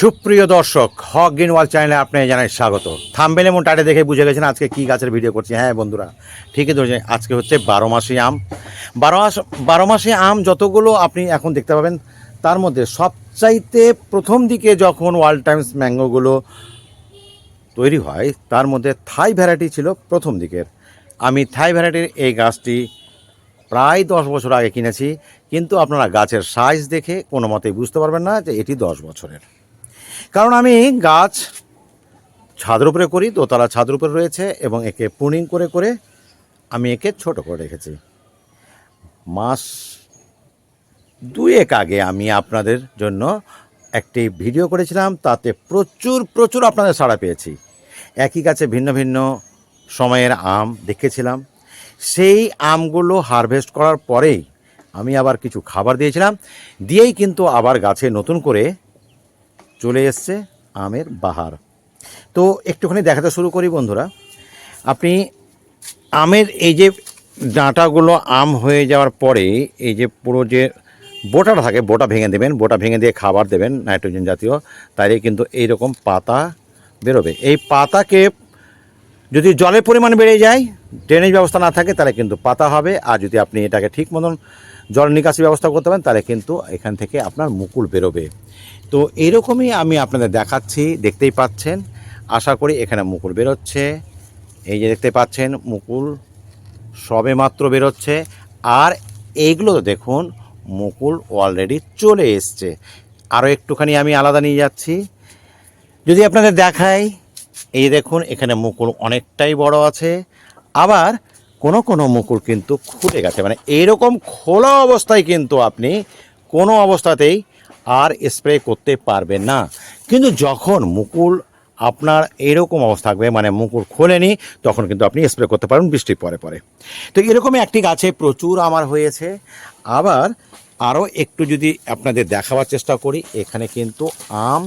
সুপ্রিয় দর্শক, হক গ্রিন ওয়াল চ্যানেলে আপনি জানাই স্বাগত। থাম্বেল এবং টাইটে দেখে বুঝে গেছেন আজকে কী গাছের ভিডিও করছি। হ্যাঁ বন্ধুরা, ঠিকই ধরেছেন, আজকে হচ্ছে বারো মাসি আম। বারো মাস, বারো মাসি আম যতগুলো আপনি এখন দেখতে পাবেন, তার মধ্যে সবচাইতে প্রথম দিকে যখন ওয়ার্ল্ড টাইমস ম্যাঙ্গোগুলো তৈরি হয়, তার মধ্যে থাই ভ্যারাইটি ছিল প্রথম দিকের। আমি থাই ভ্যারাইটির এই গাছটি প্রায় দশ বছর আগে কিনেছি, কিন্তু আপনারা গাছের সাইজ দেখে কোনো মতেই বুঝতে পারবেন না যে এটি দশ বছরের। কারণ আমি গাছ ছাদের উপরে করি, দোতলা ছাদের উপরে রয়েছে এবং একে পুনিং করে করে আমি একে ছোট করে রেখেছি। মাস দুয়েক আগে আমি আপনাদের জন্য একটি ভিডিও করেছিলাম, তাতে প্রচুর প্রচুর আপনাদের সাড়া পেয়েছি। একই গাছে ভিন্ন ভিন্ন সময়ের আম দেখেছিলাম। সেই আমগুলো হারভেস্ট করার পরেই আমি আবার কিছু খাবার দিয়েছিলাম। দিয়েই কিন্তু আবার গাছে নতুন করে চলে এসছে আমের বাহার। তো একটুখানি দেখাতে শুরু করি বন্ধুরা। আপনি আমের এই যে ডাঁটাগুলো আম হয়ে যাওয়ার পরে এই যে পুরো যে বোটাটা থাকে, বোটা ভেঙে দেবেন, বোটা ভেঙে দিয়ে খাবার দেবেন, নাইট্রোজেন জাতীয়, তাইলে কিন্তু এই রকম পাতা বেরোবে। এই পাতাকে যদি জলের পরিমাণ বেড়ে যায় ড্রেনেজ ব্যবস্থা না থাকে, তাহলে কিন্তু পাতা হবে। আর যদি আপনি এটাকে ঠিক মতন জল নিকাশি ব্যবস্থা করতে পারেন, তাহলে কিন্তু এখান থেকে আপনার মুকুল বেরোবে। তো এইরকমই আমি আপনাদের দেখাচ্ছি, দেখতেই পাচ্ছেন। আশা করি এখানে মুকুল বেরোচ্ছে। এই যে দেখতে পাচ্ছেন, মুকুল সবে মাত্র বেরোচ্ছে। আর এইগুলো দেখুন, মুকুল অলরেডি চলে এসছে। আরও একটুখানি আমি আলাদা নিয়ে যাচ্ছি। যদি আপনাদের দেখাই, এই দেখুন, এখানে মুকুল অনেকটাই বড় আছে। আবার কোনো কোনো মুকুল কিন্তু খুলে গেছে। মানে এইরকম খোলা অবস্থায় কিন্তু আপনি কোনো অবস্থাতেই আর স্প্রে করতে পারবেন না। কিন্তু যখন মুকুল আপনার এরকম অবস্থা থাকবে মানে মুকুল খোলেনি, তখন কিন্তু আপনি স্প্রে করতে পারবেন বৃষ্টির পরে পরে। তো এরকমই একটি গাছে প্রচুর আমার হয়েছে। আবার আরও একটু যদি আপনাদের দেখাবার চেষ্টা করি, এখানে কিন্তু আম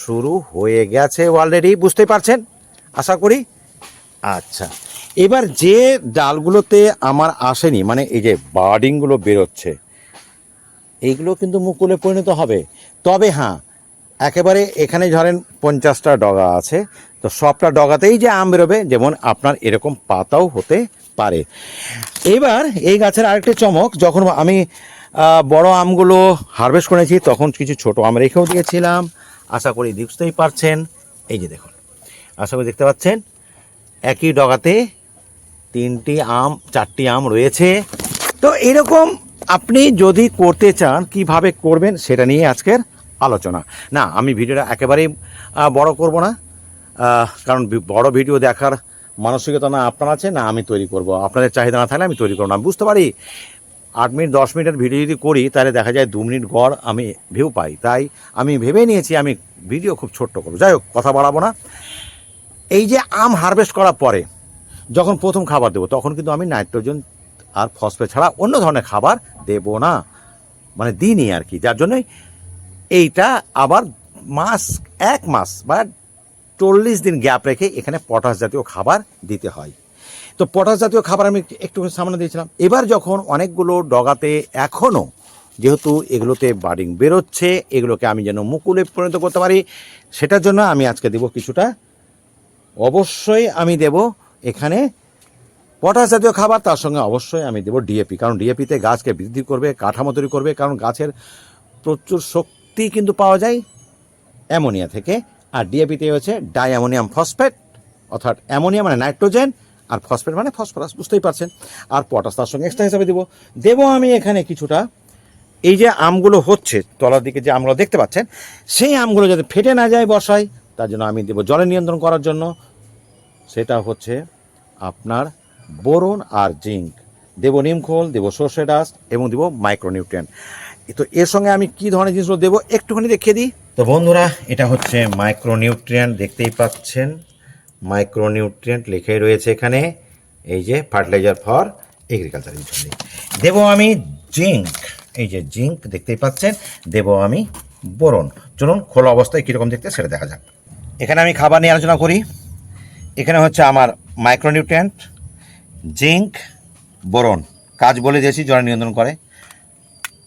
শুরু হয়ে গেছে অলরেডি বুঝতে পারছেন? আশা করি? আচ্ছা এবার যে ডালগুলোতে আমার আসেনি মানে এই যে বার্ডিংগুলো বেরোচ্ছে এইগুলো কিন্তু মুকুলে পরিণত হবে। তবে হ্যাঁ একেবারে এখানে ধরেন পঞ্চাশটা ডগা আছে, তো সবটা ডগাতেই যে আম বেরোবে, যেমন আপনার এরকম পাতাও হতে পারে। এবার এই গাছের আরেকটি চমক, যখন আমি বড় আমগুলো হারভেস্ট করেছি, তখন কিছু ছোট আম রেখেও দিয়েছিলাম। আশা করি বুঝতেই পারছেন। এই যে দেখুন, আশা করি দেখতে পাচ্ছেন, একই ডগাতে তিনটি আম, চারটি আম রয়েছে। তো এরকম আপনি যদি করতে চান, কীভাবে করবেন সেটা নিয়ে আজকের আলোচনা। না, আমি ভিডিওটা একেবারেই বড় করব না। কারণ বড় ভিডিও দেখার মানসিকতা না আপনার আছে, না আমি তৈরি করব। আপনাদের চাহিদা না থাকলে আমি তৈরি করব না। বুঝতে পারি? আট মিনিট, দশ মিনিটের ভিডিও যদি করি, তাহলে দেখা যায় দু মিনিট গড় আমি ভিউ পাই। তাই আমি ভেবে নিয়েছি আমি ভিডিও খুব ছোট্ট করব। যাই হোক, কথা বাড়াবো না। এই যে আম হারভেস্ট করার পরে, যখন প্রথম খাবার দেবো, তখন কিন্তু আমি নাইট্রোজেন আর ফসফেট ছাড়া অন্য ধরনের খাবার দেব না। মানে দিইনি আর কি, যার জন্যই এইটা আবার মাস, এক মাস বা চল্লিশ দিন গ্যাপ রেখে এখানে পটাশ জাতীয় খাবার দিতে হয়। তো পটাশ জাতীয় খাবার আমি একটু সামনে দিয়েছিলাম। এবার যখন অনেকগুলো ডগাতে এখনও যেহেতু এগুলোতে বার্ডিং বেরোচ্ছে, এগুলোকে আমি যেন মুকুলে পরিণত করতে পারি, সেটার জন্য আমি আজকে দেব কিছুটা। অবশ্যই আমি দেব এখানে পটাশ জাতীয় খাবার, তার সঙ্গে অবশ্যই আমি দেবো ডিএপি কারণ ডিএপিতে গাছকে বৃদ্ধি করবে, কাঠামো তৈরি করবে, কারণ গাছের প্রচুর শক্তি কিন্তু পাওয়া যায় অ্যামোনিয়া থেকে। আর ডিএপিতে হচ্ছে ডাই অ্যামোনিয়াম ফসফেট অর্থাৎ অ্যামোনিয়া মানে নাইট্রোজেন, আর ফসফেট মানে ফসফরাস বুঝতেই পারছেন। আর পটাশ তার সঙ্গে এক্সট্রা হিসাবে দেবো। দেবো আমি এখানে কিছুটা, এই যে আমগুলো হচ্ছে, তলার দিকে যে আমগুলো দেখতে পাচ্ছেন, সেই আমগুলো যাতে ফেটে না যায় বসায় তার জন্য আমি দেবো জলে নিয়ন্ত্রণ করার জন্য। সেটা হচ্ছে আপনার বোরন আর জিঙ্ক। দেব নিমখোল দেব সর্ষে ডাস্ট এবং দেবো মাইক্রোনিউট্রিয়েন্ট। তো এর সঙ্গে আমি কি ধরনের জিনিসগুলো দেবো একটুখানি দেখিয়ে দিই? তো বন্ধুরা, এটা হচ্ছে মাইক্রোনিউট্রিয়েন্ট, দেখতেই পাচ্ছেন। মাইক্রোনিউট্রিয়েন্ট লেখাই রয়েছে এখানে। এই যে ফার্টিলাইজার ফর এগ্রিকালচার ইউজলি দেবো আমি জিঙ্ক। এই যে জিঙ্ক, দেখতেই পাচ্ছেন। দেবো আমি বোরন। চলুন খোলা অবস্থায় কীরকম দেখতে সেটা দেখা যাক। এখানে আমি খাবার নিয়ে আলোচনা করি। এখানে হচ্ছে আমার মাইক্রোনিউট্রিয়েন্ট। Zinc boron. কাজ বলে দিয়েছি জল নিয়ন্ত্রণ করে।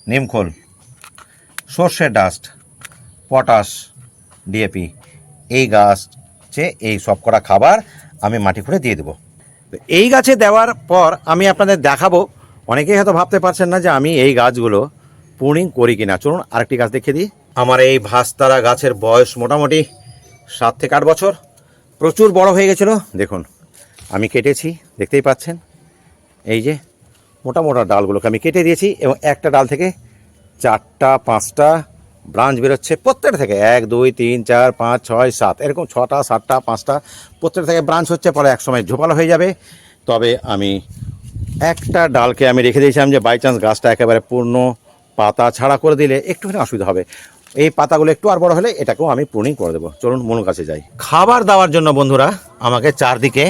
নিমখোল সর্ষের ডাস্ট, পটাশ ডিএপি এই গাছ গাছে এই সব করা খাবার আমি মাটি খুঁড়ে দিয়ে দেবো। এই গাছে দেওয়ার পর আমি আপনাদের দেখাবো, অনেকেই হয়তো ভাবতে পারছেন না যে আমি এই গাছগুলো পুনিং করি কিনা। চলুন আরেকটি গাছ দেখিয়ে দিই। আমার এই ভাস্তারা গাছের বয়স মোটামুটি সাত থেকে আট বছর। প্রচুর বড় হয়ে গেছিল, দেখুন। আমি কেটেছি, দেখতেই পাচ্ছেন? এই যে, মোটা মোটা ডালগুলোকে আমি কেটে দিয়েছি এবং একটা ডাল থেকে চারটা, পাঁচটা ব্রাঞ্চ বেরোচ্ছে প্রত্যেকটা থেকে। এক, দুই, তিন, চার, পাঁচ, ছয়, সাত, এরকম ছটা, সাতটা, পাঁচটা প্রত্যেকটা থেকে ব্রাঞ্চ হচ্ছে, পরে এক সময় ঝোপালো হয়ে যাবে। তবে আমি একটা ডালকে আমি রেখে দিয়েছিলাম যে বাই চান্স গাছটা একেবারে পূর্ণ পাতা ছাড়া করে দিলে একটুখানি অসুবিধা হবে। এই পাতাগুলো একটু আর বড় হলে এটাকেও আমি প্রুনিং করে দেবো। চলুন মনুর কাছে যাই। খাবার দেওয়ার জন্য বন্ধুরা, আমাকে চারদিকে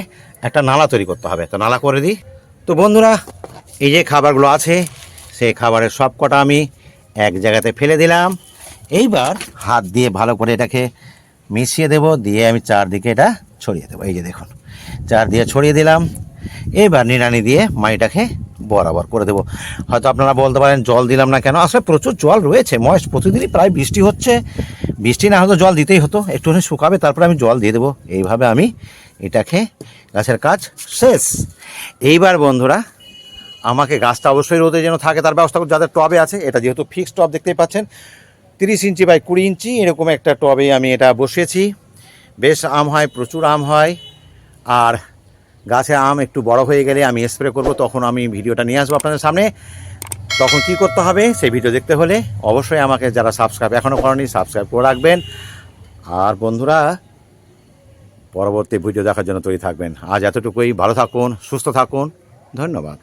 একটা নালা তৈরি করতে হবে। তো নালা করে দিই। তো বন্ধুরা, এই যে খাবারগুলো আছে, সেই খাবারের সব কটা আমি এক জায়গাতে ফেলে দিলাম। এইবার হাত দিয়ে ভালো করে এটাকে মিশিয়ে দেব, দিয়ে আমি চারদিকে এটা ছড়িয়ে দেবো। এই যে দেখুন, চার দিয়ে ছড়িয়ে দিলাম। এবার নিড়ানি দিয়ে মাটিটাকে বরাবর করে দেবো। হয়তো আপনারা বলতে পারেন, জল দিলাম না কেন? আসলে প্রচুর জল রয়েছে। ময়েস প্রতিদিনই প্রায় বৃষ্টি হচ্ছে। বৃষ্টি না হতো জল দিতেই হতো একটুখানি শুকাবে, তারপরে আমি জল দিয়ে দেবো। এইভাবে আমি এটাকে গাছের কাজ শেষ। এইবার বন্ধুরা, আমাকে গাছটা অবশ্যই রোদে যেন থাকে, তার ব্যবস্থা করতে যাদের টবে আছে, এটা যেহেতু ফিক্সড টব দেখতেই পাচ্ছেন, তিরিশ ইঞ্চি বাই কুড়ি ইঞ্চি, এরকম একটা টবে আমি এটা বসিয়েছি। বেশ আম হয়, প্রচুর আম হয়, আর গাছে আম একটু বড় হয়ে গেলে আমি স্প্রে করব, তখন আমি ভিডিওটা নিয়ে আসব আপনাদের সামনে। তখন কি করতে হবে? সেই ভিডিও দেখতে হলে অবশ্যই আমাকে যারা সাবস্ক্রাইব এখনও করেনি সাবস্ক্রাইব করে রাখবেন। আর বন্ধুরা, পরবর্তী ভিডিও দেখার জন্য তৈরি থাকবেন। আজ এতটুকুই। ভালো থাকুন, সুস্থ থাকুন। ধন্যবাদ।